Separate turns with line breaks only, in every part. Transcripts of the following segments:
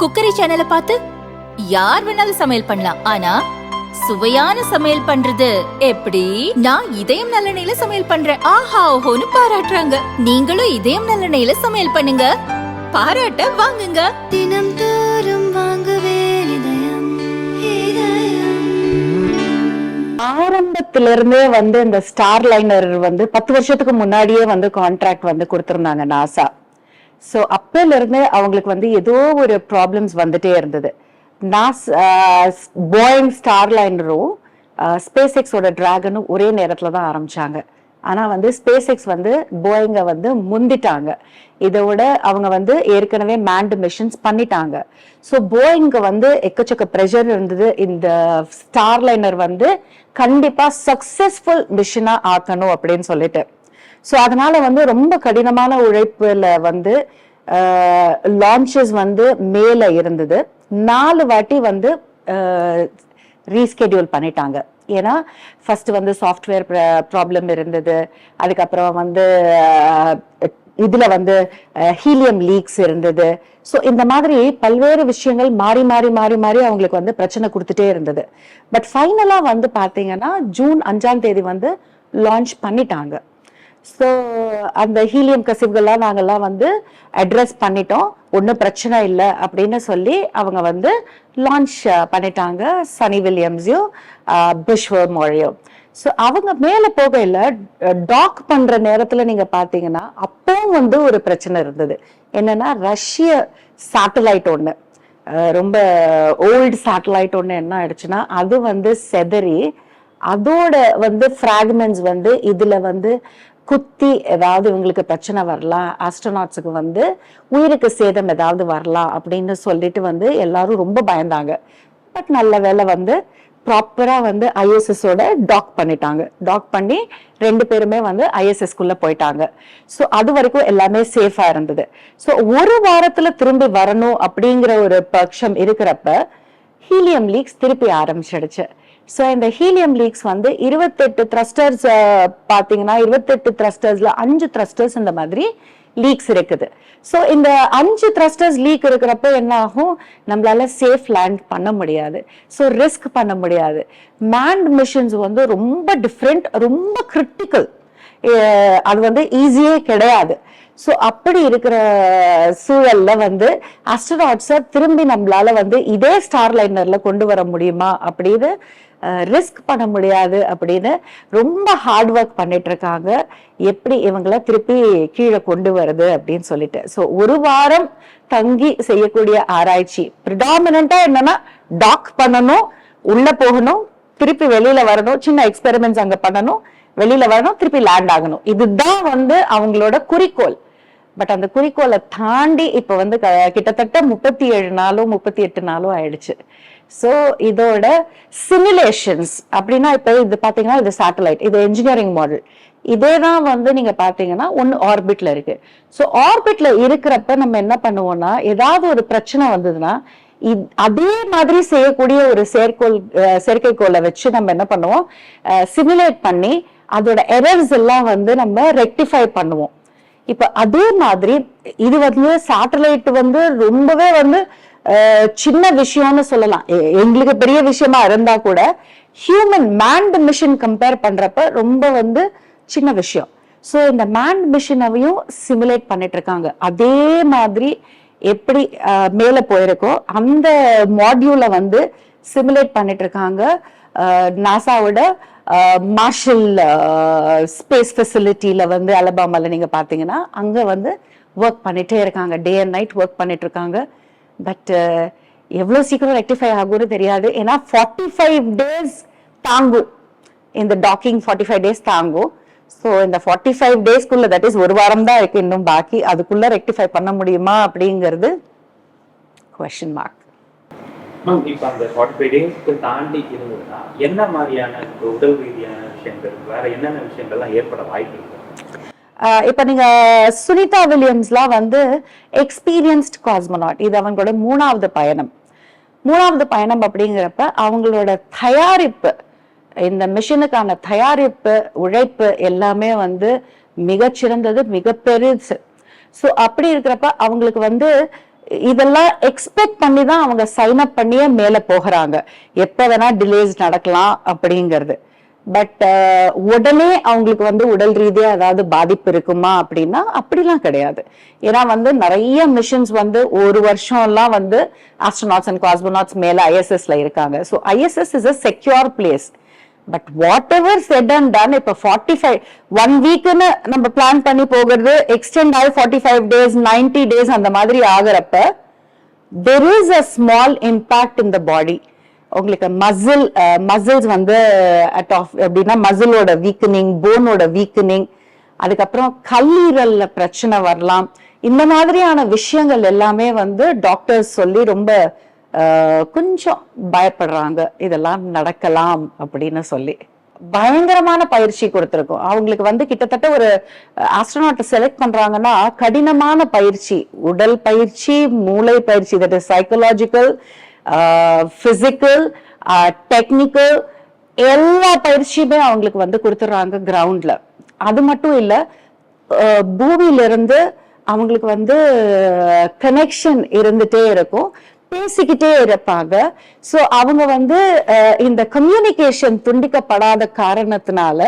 Cookery சேனலை பார்த்து யார் வேணாலும் சமையல் பண்ணலாம். ஆனா சுவையான சமையல் பண்றது எப்படி? நான் இதயம் நல்லெண்ணெயில சமையல் பண்றேன். ஆஹா ஓஹோன்னு பாராட்டுறாங்க. நீங்களும் இதயம் நல்லெண்ணெயில சமையல் பண்ணுங்க. பாராட்ட வாங்குங்க.
தினம் தோறும் வாங்குவே இதயம் இதயம்.
ஆரம்பத்துல இருந்தே வந்து இந்த ஸ்டார் லைனர் வந்து பத்து வருஷத்துக்கு முன்னாடியே வந்து கான்ட்ராக்ட் வந்து கொடுத்திருந்தாங்க நாசா. ஸோ அப்பல அவங்களுக்கு வந்து ஏதோ ஒரு ப்ராப்ளம்ஸ் வந்துட்டே இருந்தது. நான் போயிங் ஸ்டார் லைனரும் ஸ்பேஸ் எக்ஸோட டிராகனும் ஒரே நேரத்தில் தான் ஆரம்பிச்சாங்க. ஆனால் வந்து ஸ்பேஸ் எக்ஸ் வந்து போயிங்கை வந்து முந்திட்டாங்க. இதோட அவங்க வந்து ஏற்கனவே மேண்ட் மிஷன்ஸ் பண்ணிட்டாங்க. ஸோ போயிங்க வந்து எக்கச்சக்க ப்ரெஷர் இருந்தது. இந்த ஸ்டார் லைனர் வந்து கண்டிப்பாக சக்ஸஸ்ஃபுல் மிஷினாக ஆக்கணும் அப்படின்னு சொல்லிட்டு. ஸோ அதனால வந்து ரொம்ப கடினமான உழைப்புல வந்து லான்ச்சஸ் வந்து மேல இருந்தது. நாலு வாட்டி வந்து ரீஸ்கெடியூல் பண்ணிட்டாங்க. ஏன்னா ஃபர்ஸ்ட் வந்து சாஃப்ட்வேர் ப்ராப்ளம் இருந்தது. அதுக்கப்புறம் வந்து இதுல வந்து ஹீலியம் லீக்ஸ் இருந்தது. ஸோ இந்த மாதிரி பல்வேறு விஷயங்கள் மாறி மாறி மாறி மாறி அவங்களுக்கு வந்து பிரச்சனை கொடுத்துட்டே இருந்தது. பட் ஃபைனலாக வந்து பார்த்தீங்கன்னா ஜூன் அஞ்சாம் தேதி வந்து லான்ச் பண்ணிட்டாங்க. ஸோ அந்த ஹீலியம் கசிவுகள்லாம் நாங்கள்லாம் வந்து அட்ரஸ் பண்ணிட்டோம். ஒன்றும் பிரச்சனை இல்லை அப்படின்னு சொல்லி அவங்க வந்து லான்ச் பண்ணிட்டாங்க. சனி வில்லியம்ஸையும் பிஷ்வர் மொழியும் ஸோ அவங்க மேலே போகையில் டாக் பண்ணுற நேரத்தில் நீங்கள் பார்த்தீங்கன்னா அப்பவும் வந்து ஒரு பிரச்சனை இருந்தது. என்னன்னா ரஷ்ய சேட்டலைட் ஒன்று ரொம்ப ஓல்டு சேட்டலைட் ஒன்று என்ன ஆயிடுச்சுன்னா அது வந்து செதறி அதோட வந்து ஃப்ராக்மெண்ட்ஸ் வந்து இதில் வந்து குத்தி ஏதாவது இவங்களுக்கு பிரச்சனை வரலாம் ஆஸ்ட்ரோநாட்ஸுக்கு வந்து உயிருக்கு சேதம் ஏதாவது வரலாம் அப்படின்னு சொல்லிட்டு வந்து எல்லாரும் ரொம்ப பயந்தாங்க. பட் நல்ல வேலை வந்து ப்ராப்பராக வந்து ஐஎஸ்எஸோட டாக் பண்ணிட்டாங்க. டாக் பண்ணி ரெண்டு பேருமே வந்து ஐஎஸ்எஸ்குள்ளே போயிட்டாங்க. ஸோ அது வரைக்கும் எல்லாமே சேஃபாக இருந்தது. ஸோ ஒரு வாரத்தில் திரும்பி வரணும் அப்படிங்கிற ஒரு பட்சம் இருக்கிறப்ப ஹீலியம் லீக்ஸ் திருப்பி ஆரம்பிச்சிடுச்சு. ஸோ இந்த ஹீலியம் லீக்ஸ் வந்து இருபத்தெட்டு த்ரஸ்டர்ஸ் பார்த்தீங்கன்னா இருபத்தெட்டு த்ரஸ்டர்ஸ்ல அஞ்சு த்ரஸ்டர்ஸ் இந்த மாதிரி லீக்ஸ் இருக்குது. ஸோ இந்த அஞ்சு த்ரஸ்டர்ஸ் லீக் இருக்கிறப்ப என்ன ஆகும்? நம்மளால சேஃப் லேண்ட் பண்ண முடியாது. ஸோ ரிஸ்க் பண்ண முடியாது. மேண்ட் மிஷன்ஸ் வந்து ரொம்ப டிஃப்ரெண்ட் ரொம்ப கிரிட்டிக்கல் அது வந்து ஈஸியே கிடையாது. ஸோ அப்படி இருக்கிற சூழல்ல வந்து அஸ்ட்ரோனாட்ஸை திரும்பி நம்மளால வந்து இதே ஸ்டார் லைனர்ல கொண்டு வர முடியுமா அப்படின்னு ரிஸ்க் பண்ண முடியாது அப்படின்னு ரொம்ப ஹார்ட் ஒர்க் பண்ணிட்டு இருக்காங்க. எப்படி இவங்கள திருப்பி கீழே கொண்டு வருது அப்படின்னு சொல்லிட்டு. ஸோ ஒரு வாரம் தங்கி செய்யக்கூடிய ஆராய்ச்சி. ப்ரிடாமினா என்னன்னா டாக் பண்ணணும் உள்ள போகணும் திருப்பி வெளியில வரணும் சின்ன எக்ஸ்பெரிமெண்ட்ஸ் அங்க பண்ணணும் வெளியில வரணும் திருப்பி லேண்ட் ஆகணும். இதுதான் வந்து அவங்களோட குறிக்கோள். பட் அந்த குறிக்கோளை தாண்டி இப்ப வந்து க- கிட்டத்தட்ட முப்பத்தி ஏழு நாளும் முப்பத்தி எட்டு நாளும் ஆயிடுச்சு. ஸோ இதோட சிமுலேஷன்ஸ் அப்படின்னா இப்ப இது பாத்தீங்கன்னா இது சேட்டலைட் இது இன்ஜினியரிங் மாடல் இதே தான் வந்து நீங்க பாத்தீங்கன்னா ஒன்னு ஆர்பிட்ல இருக்கு. ஸோ ஆர்பிட்ல இருக்கிறப்ப நம்ம என்ன பண்ணுவோம்னா ஏதாவது ஒரு பிரச்சனை வந்ததுன்னா அதே மாதிரி செய்யக்கூடிய ஒரு செயற்கோள் செயற்கைக்கோளை வச்சு நம்ம என்ன பண்ணுவோம் சிமுலேட் பண்ணி அதோட எரர்ஸ் எல்லாம் வந்து நம்ம ரெக்டிஃபை பண்ணுவோம். இப்ப அதே மாதிரி இது வந்து சேட்டலைட் வந்து ரொம்பவே வந்து சின்ன விஷயம்னு சொல்லலாம். எங்களுக்கு பெரிய விஷயமா இருந்தா கூட ஹியூமன் மேண்ட் மிஷின் கம்பேர் பண்றப்ப ரொம்ப வந்து சின்ன விஷயம். ஸோ இந்த மேண்ட் மிஷினவையும் சிமுலேட் பண்ணிட்டு இருக்காங்க. அதே மாதிரி எப்படி மேலே மேல போயிருக்கோ அந்த மாடியூலை வந்து சிமுலேட் பண்ணிட்டு இருக்காங்க. நாசாவோட மார்ஷல் ஸ்பேஸ் ஃபெசிலிட்டியில் வந்து அலபாமாவில் நீங்கள் பார்த்தீங்கன்னா அங்கே வந்து ஒர்க் பண்ணிகிட்டே இருக்காங்க. டே அண்ட் நைட் ஒர்க் பண்ணிட்டு இருக்காங்க. பட் எவ்வளோ சீக்கிரம் ரெக்டிஃபை ஆகும்னு தெரியாது. ஏன்னா ஃபார்ட்டி ஃபைவ் டேஸ் தாங்கும். இந்த டாக்கிங் ஃபார்ட்டி ஃபைவ் டேஸ் தாங்கும். ஸோ இந்த ஃபார்ட்டி ஃபைவ் டேஸ்க்குள்ள தட் இஸ் ஒரு வாரம் தான் இருக்கு. இன்னும் பாக்கி. அதுக்குள்ள ரெக்டிஃபை பண்ண முடியுமா அப்படிங்கிறது கொஷின் மார்க்
மேம் இப்போ அந்த ஃபார்ட்டி ஃபைவ் டேஸ்க்கு தாண்டி இருந்ததுன்னா என்ன மாதிரியான உடல் ரீதியான விஷயங்கள் வேற என்னென்ன விஷயங்கள்லாம் ஏற்பட வாய்ப்பு இருக்கு?
ஆஹ் இப்ப நீங்க சுனிதா வில்லியம்ஸ்லாம் வந்து எக்ஸ்பீரியன்ஸ்ட் காஸ்மோனாட் இது அவங்களோட மூணாவது பயணம். மூணாவது பயணம் அப்படிங்கிறப்ப அவங்களோட தயாரிப்பு இந்த மிஷினுக்கான தயாரிப்பு உழைப்பு எல்லாமே வந்து மிகச்சிறந்தது மிக பெருசு ஸோ அப்படி இருக்கிறப்ப அவங்களுக்கு வந்து இதெல்லாம் எக்ஸ்பெக்ட் பண்ணி தான் அவங்க சைன் அப் பண்ணியே மேலே போகிறாங்க. எப்போ வேணா டிலேஸ் நடக்கலாம் அப்படிங்கிறது. பட் uh, உடனே அவங்களுக்கு வந்து உடல் ரீதியா ஏதாவது பாதிப்பு இருக்குமா அப்படின்னா அப்படிலாம் கிடையாது. ஏன்னா வந்து நிறைய மிஷின்ஸ் வந்து ஒரு வருஷம் எல்லாம் வந்து ஆஸ்ட்ரோநாட்ஸ் அண்ட் காஸ்மோநாட்ஸ் மேல ஐஎஸ்எஸ்ல இருக்காங்க. So ISS is a secure place but whatever said and done இப்போ ஃபார்ட்டி ஃபைவ் ஒன் வீக்னு நம்ம பிளான் பண்ணி போகிறது எக்ஸ்டெண்ட் ஆகி forty five days ninety days அந்த மாதிரி ஆகிறப்ப there is a small impact in the body உங்களுக்கு மசில் மசில்ஸ் வந்து அட் ஆஃப் எப்படின்னா மசிலோட வீக்கனிங் போனோட வீக்கனிங் அதுக்கப்புறம் கல்லீரல்ல பிரச்சனை வரலாம். இந்த மாதிரியான விஷயங்கள் எல்லாமே வந்து டாக்டர்ஸ் சொல்லி ரொம்ப கொஞ்சம் பயப்படுறாங்க இதெல்லாம் நடக்கலாம் அப்படின்னு சொல்லி. பயங்கரமான பயிற்சி கொடுத்துருக்கோம். அவங்களுக்கு வந்து கிட்டத்தட்ட ஒரு ஆஸ்ட்ரோநாட்டை செலக்ட் பண்றாங்கன்னா கடினமான பயிற்சி உடல் பயிற்சி மூளை பயிற்சி that is psychological physical technical எல்லா பயிற்சியுமே அவங்களுக்கு வந்து கொடுத்துட்றாங்க கிரவுண்ட்ல அது மட்டும் இல்ல பூமியிலிருந்து பூமியில இருந்து அவங்களுக்கு வந்து கனெக்ஷன் இருந்துட்டே இருக்கும். பேசிக்கிட்டே இருப்பாங்க. ஸோ அவங்க வந்து இந்த கம்யூனிகேஷன் துண்டிக்கப்படாத காரணத்தினால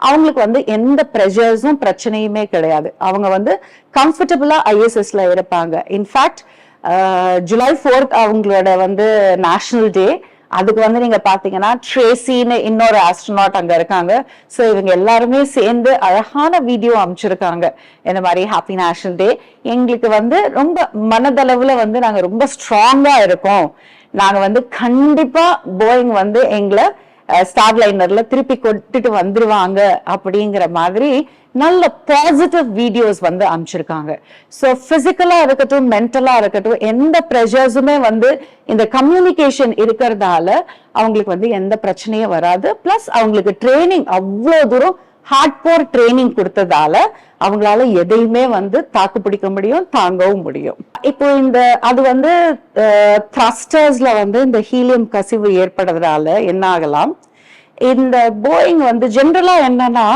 அவங்களுக்கு வந்து எந்த ப்ரெஷர்ஸும் பிரச்சனையுமே கிடையாது. அவங்க வந்து கம்ஃபர்டபுளா ஐஎஸ்எஸ்ல இருப்பாங்க. இன்ஃபேக்ட் ஜூலை ஃபோர்த் அவங்களோட வந்து நேஷனல் டே அதுக்கு வந்து நீங்க பாத்தீங்கன்னா ட்ரேசின்னு இன்னொரு ஆஸ்ட்ரோனாட் அங்க இருக்காங்க. ஸோ இவங்க எல்லாருமே சேர்ந்து அழகான வீடியோ அமைச்சிருக்காங்க. இந்த மாதிரி ஹாப்பி நேஷனல் டே எங்களுக்கு வந்து ரொம்ப மனதளவுல வந்து நாங்க ரொம்ப ஸ்ட்ராங்கா இருக்கோம். நாங்க வந்து கண்டிப்பா போயிங் வந்து எங்களை ஸ்டார் லைனர்ல திருப்பி கொட்டுட்டு வந்துருவாங்க அப்படிங்கிற மாதிரி நல்ல பாசிட்டிவ் வீடியோஸ் வந்து அமைச்சிருக்காங்க ஸோ பிசிக்கலா இருக்கட்டும் மென்டலா இருக்கட்டும் எந்த ப்ரெஷர்ஸுமே வந்து இந்த கம்யூனிகேஷன் இருக்கிறதால அவங்களுக்கு வந்து எந்த பிரச்சனையும் வராது. பிளஸ் அவங்களுக்கு ட்ரைனிங் அவ்வளோ தூரம் ஹார்ட் போர் ட்ரைனிங் கொடுத்ததால அவங்களால எதையுமே வந்து தாக்கு பிடிக்க முடியும் தாங்கவும் முடியும். இப்போ இந்த அது வந்து த்ரஸ்டர்ஸ்ல வந்து இந்த ஹீலியம் கசிவு ஏற்படுறதால என்ன ஆகலாம்? இந்த போயிங் வந்து ஜென்ரலா என்னன்னா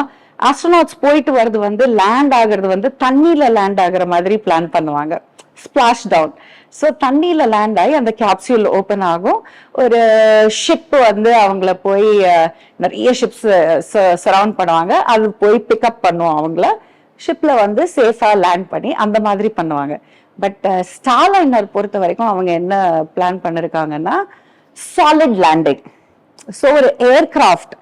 ஆஸ்ட்ரோனாட்ஸ் போயிட்டு வர்றது வந்து லேண்ட் ஆகுறது வந்து தண்ணியில லேண்ட் ஆகுற மாதிரி பிளான் பண்ணுவாங்க. ஸ்பிளாஷ் டவுன் ஸோ தண்ணியில் லேண்ட் ஆகி அந்த கேப்சியூல் ஓப்பன் ஆகும். ஒரு ஷிப் வந்து அவங்கள போய் நிறைய ஷிப்ஸ் சரவுண்ட் பண்ணுவாங்க. அது போய் பிக்கப் பண்ணுவோம் அவங்கள. ஷிப்பில் வந்து சேஃபாக லேண்ட் பண்ணி அந்த மாதிரி பண்ணுவாங்க. பட் ஸ்டாலைனர் பொறுத்த வரைக்கும் அவங்க என்ன பிளான் பண்ணிருக்காங்கன்னா சாலிட் லேண்டிங் ஸோ ஒரு ஏர்கிராஃப்ட்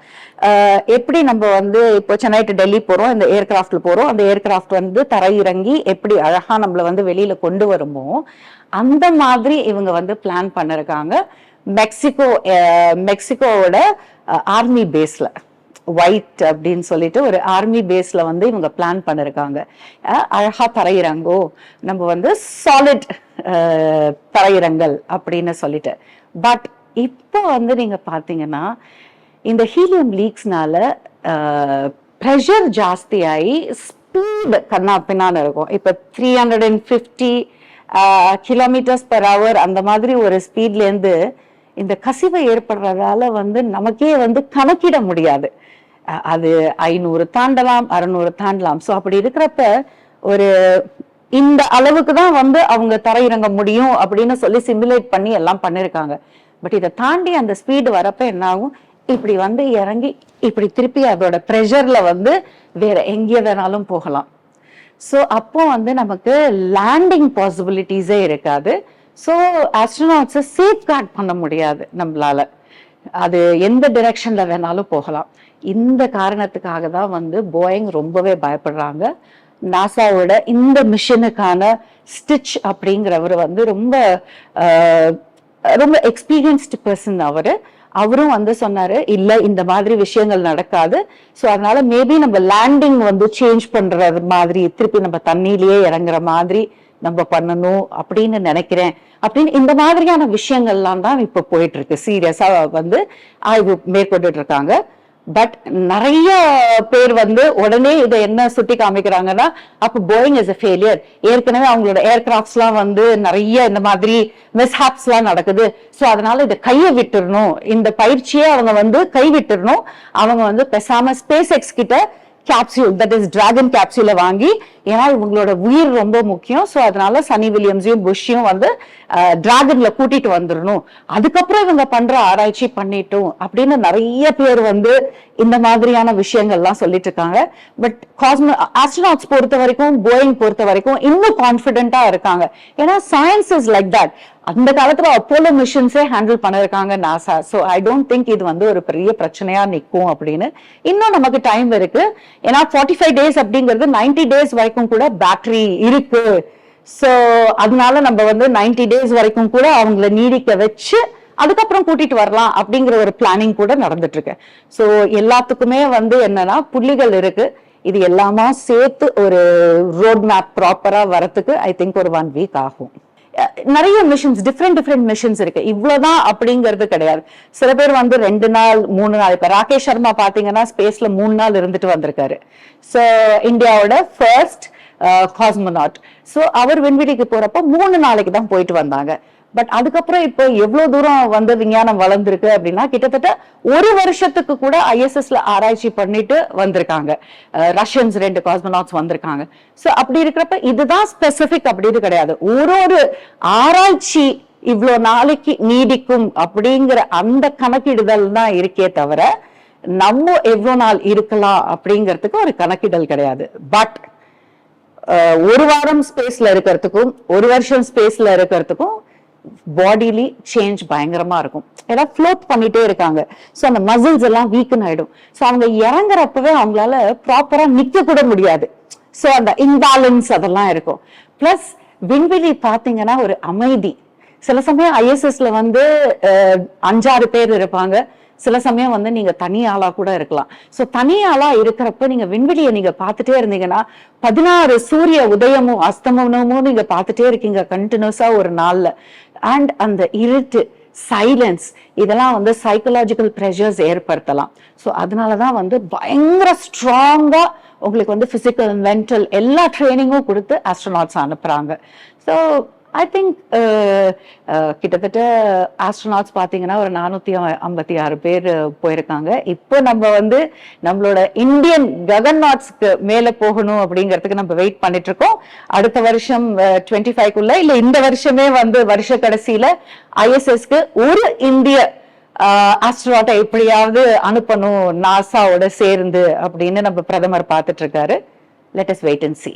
எப்படி நம்ம வந்து இப்போ சென்னை டு டெல்லி போறோம் இந்த ஏர்கிராஃப்ட்ல போறோம் அந்த ஏர்கிராஃப்ட் வந்து தரையிறங்கி எப்படி அழகா நம்மள வந்து வெளியில கொண்டு வருமோ அந்த மாதிரி இவங்க வந்து பிளான் பண்ணிருக்காங்க. மெக்சிகோ மெக்சிகோவோட ஆர்மி பேஸ்ல ஒயிட் அப்படின்னு சொல்லிட்டு ஒரு ஆர்மி பேஸ்ல வந்து இவங்க பிளான் பண்ணிருக்காங்க. அழகா தரையிறங்கோ நம்ம வந்து சாலிட் தரையிறங்கல் அப்படின்னு சொல்லிட்டு. பட் இப்போ வந்து நீங்க பாத்தீங்கன்னா இந்த ஹீலியம் லீக்ஸ்னால ப்ரெஷர் ஜாஸ்தியாகி ஸ்பீடு கண்ணா பின்னான்னு இருக்கும். இப்போ three hundred and fifty kilometres per hour அந்த மாதிரி ஒரு ஸ்பீட்லேருந்து இந்த கசிவை ஏற்படுறதால வந்து நமக்கே வந்து கணக்கிட முடியாது. அது ஐநூறு தாண்டலாம் அறநூறு தாண்டலாம். ஸோ அப்படி இருக்கிறப்ப ஒரு இந்த அளவுக்கு தான் வந்து அவங்க தரையிறங்க முடியும் அப்படின்னு சொல்லி சிமுலேட் பண்ணி எல்லாம் பண்ணியிருக்காங்க பட் இதை தாண்டி அந்த ஸ்பீடு வரப்ப என்ன ஆகும் இப்படி வந்து இறங்கி இப்படி திருப்பி அதோட ப்ரெஷர்ல வந்து வேற எங்கே வேணாலும் போகலாம். ஸோ அப்போ வந்து நமக்கு லேண்டிங் பாசிபிலிட்டிஸே இருக்காது. ஸோ ஆஸ்ட்ரோனாட்ஸை சேஃப் கார்ட் பண்ண முடியாது நம்மளால. அது எந்த டிரெக்ஷன்ல வேணாலும் போகலாம். இந்த காரணத்துக்காக தான் வந்து போயிங் ரொம்பவே பயப்படுறாங்க. நாசாவோட இந்த மிஷனுக்கான ஸ்டிச் அப்படிங்கிறவர் வந்து ரொம்ப ரொம்ப எக்ஸ்பீரியன்ஸ்டு பர்சன் அவர். அவரும் வந்து சொன்னாரு இல்ல இந்த மாதிரி விஷயங்கள் நடக்காது. ஸோ அதனால மேபி நம்ம லேண்டிங் வந்து சேஞ்ச் பண்றது மாதிரி திருப்பி நம்ம தண்ணியிலேயே இறங்குற மாதிரி நம்ம பண்ணணும் அப்படின்னு நினைக்கிறேன். அப்படின்னு இந்த மாதிரியான விஷயங்கள்லாம் தான் இப்ப போயிட்டு இருக்கு. சீரியஸா வந்து ஆய்வு மேற்கொண்டுட்டு இருக்காங்க. பட் நிறைய பேர் வந்து உடனே இதை என்ன சுட்டி காமிக்கிறாங்கன்னா அப்ப போயிங் இஸ் அ ஃபெயிலியர் ஏற்கனவே அவங்களோட ஏர்கிராஃப்ட்ஸ்லாம் வந்து நிறைய இந்த மாதிரி மிஸ்ஹாப்ஸ் எல்லாம் நடக்குது. சோ அதனால இதை கையை விட்டுறணும். இந்த பயிற்சியை அவங்க வந்து கை விட்டுறணும் அவங்க வந்து பெசாம ஸ்பேஸ் எக்ஸ் கிட்ட கேப்சியூல் தட் இஸ் டிராகன் கேப்சியூல வாங்கி ஏன்னா இவங்களோட உயிர் ரொம்ப முக்கியம் ஸோ அதனால சனி வில்லியம்ஸையும் புஷ்ஷையும் வந்து டிராகன்ல கூட்டிட்டு வந்துடணும் அதுக்கப்புறம் இவங்க பண்ற ஆராய்ச்சி பண்ணிட்டோம் அப்படின்னு நிறைய பேர் வந்து இந்த மாதிரியான விஷயங்கள்லாம் சொல்லிட்டு இருக்காங்க பட் காஸ்மோ ஆஸ்ட்ரோநாட்ஸ் பொறுத்த வரைக்கும் போயிங் பொறுத்த வரைக்கும் இன்னும் கான்ஃபிடென்ட்டா இருக்காங்க. ஏன்னா சயின்ஸ் இஸ் லைக் தட் அந்த காலத்துல அப்போலோ மிஷன்ஸே ஹேண்டில் பண்ணிருக்காங்க NASA so I don't think இது வந்து ஒரு பெரிய பிரச்சனையா நிற்கும் அப்படின்னு. இன்னும் நமக்கு டைம் இருக்கு. ஏன்னா ஃபார்ட்டி ஃபைவ் டேஸ் அப்படிங்கிறது 90 டேஸ் வரைக்கும் கூட பேட்டரி இருக்கு. ஸோ அதனால நம்ம வந்து 90 டேஸ் வரைக்கும் கூட அவங்கள நீடிக்க வச்சு அதுக்கப்புறம் கூட்டிட்டு வரலாம் அப்படிங்கிற ஒரு பிளானிங் கூட நடந்துட்டு இருக்கு ஸோ எல்லாத்துக்குமே வந்து என்னன்னா புள்ளிகள் இருக்கு. இது எல்லாமா சேர்த்து ஒரு ரோட் மேப் ப்ராப்பரா வரத்துக்கு ஐ திங்க் ஒரு ஒன் வீக் ஆகும். நிறைய மிஷின்ஸ் டிஃப்ரெண்ட் டிஃப்ரெண்ட் மிஷின்ஸ் இருக்கு. இவ்வளவுதான் அப்படிங்கிறது கிடையாது. சில பேர் வந்து ரெண்டு நாள் மூணு நாள். இப்ப ராகேஷ் சர்மா பாத்தீங்கன்னா ஸ்பேஸ்ல மூணு நாள் இருந்துட்டு வந்திருக்காரு. ஸோ இந்தியாவோட ஃபர்ஸ்ட் காஸ்மோனாட் ஸோ அவர் விண்வெளிக்கு போறப்ப மூணு நாளைக்கு தான் போயிட்டு வந்தாங்க. பட் அதுக்கப்புறம் இப்போ எவ்வளவு தூரம் வந்து விஞ்ஞானம் வளர்ந்துருக்கு அப்படின்னா கிட்டத்தட்ட ஒரு வருஷத்துக்கு கூட ஐஎஸ்எஸ்ல ஆராய்ச்சி பண்ணிட்டு வந்திருக்காங்க. ரஷ்யன்ஸ் ரெண்டு காஸ்மனாட்ஸ் வந்திருக்காங்க. ஸோ அப்படி இருக்கிறப்ப இதுதான் ஸ்பெசிபிக் அப்படின்னு கிடையாது. ஒரு ஒரு ஆராய்ச்சி இவ்வளோ நாளைக்கு நீடிக்கும் அப்படிங்கிற அந்த கணக்கிடுதல் தான் இருக்கே தவிர நம்ம எவ்வளோ நாள் இருக்கலாம் அப்படிங்கிறதுக்கு ஒரு கணக்கிடல் கிடையாது. பட் ஒரு வாரம் ஸ்பேஸ்ல இருக்கிறதுக்கும் ஒரு வருஷம் ஸ்பேஸ்ல இருக்கிறதுக்கும் பாடிலி சேஞ்ச் பயங்கரமா இருக்கும். ஏதாவது ஃப்ளோட் பண்ணிட்டே இருக்காங்க. ஸோ அந்த மசில்ஸ் எல்லாம் வீக்கன் ஆயிடும். ஸோ அவங்க இறங்குறப்பவே அவங்களால ப்ராப்பரா நிக்க கூட முடியாது. ஸோ அந்த இம்பேலன்ஸ் அதெல்லாம் இருக்கும். பிளஸ் விண்வெளி பாத்தீங்கன்னா ஒரு அமைதி. சில சமயம் ஐஎஸ்எஸ்ல வந்து அஞ்சாறு பேர் இருப்பாங்க. சில சமயம் வந்து நீங்க தனி ஆளா கூட இருக்கலாம். சோ தனி ஆளா இருக்கிறப்ப நீங்க விண்வெளியை நீங்க பார்த்துட்டே இருந்தீங்கன்னா பதினாறு சூரிய உதயமும் அஸ்தமனமும் நீங்க பார்த்துட்டே இருக்கீங்க கண்டினியூஸா ஒரு நாள்ல. அண்ட் அந்த இருட்டு சைலன்ஸ் இதெல்லாம் வந்து சைக்கலாஜிக்கல் ப்ரெஷர்ஸ் ஏற்படுத்தலாம். ஸோ அதனால தான் வந்து பயங்கர ஸ்ட்ராங்காக உங்களுக்கு வந்து ஃபிசிக்கல் மென்டல் எல்லா ட்ரைனிங்கும் கொடுத்து ஆஸ்ட்ரோநாட்ஸ் அனுப்புகிறாங்க so I think uh, uh, கிட்டத்தட்ட ஆஸ்ட்ரோநாட்ஸ் பார்த்தீங்கன்னா ஒரு நானூற்றி ஐம்பத்தி ஆறு பேர் போயிருக்காங்க. இப்போ நம்ம வந்து நம்மளோட இந்தியன் ககன்நாட்ஸ்க்கு மேலே போகணும் அப்படிங்கிறதுக்கு நம்ம வெயிட் பண்ணிட்டு இருக்கோம் அடுத்த வருஷம் டுவெண்ட்டி ஃபைவ்க்குள்ள இல்லை இந்த வருஷமே வந்து வருஷ கடைசியில் ஐஎஸ்எஸ்க்கு ஒரு இந்திய ஆஸ்ட்ரோட்டை எப்படியாவது அனுப்பணும் நாசாவோட சேர்ந்து அப்படின்னு நம்ம பிரதமர் பார்த்துட்டு இருக்காரு let us wait and see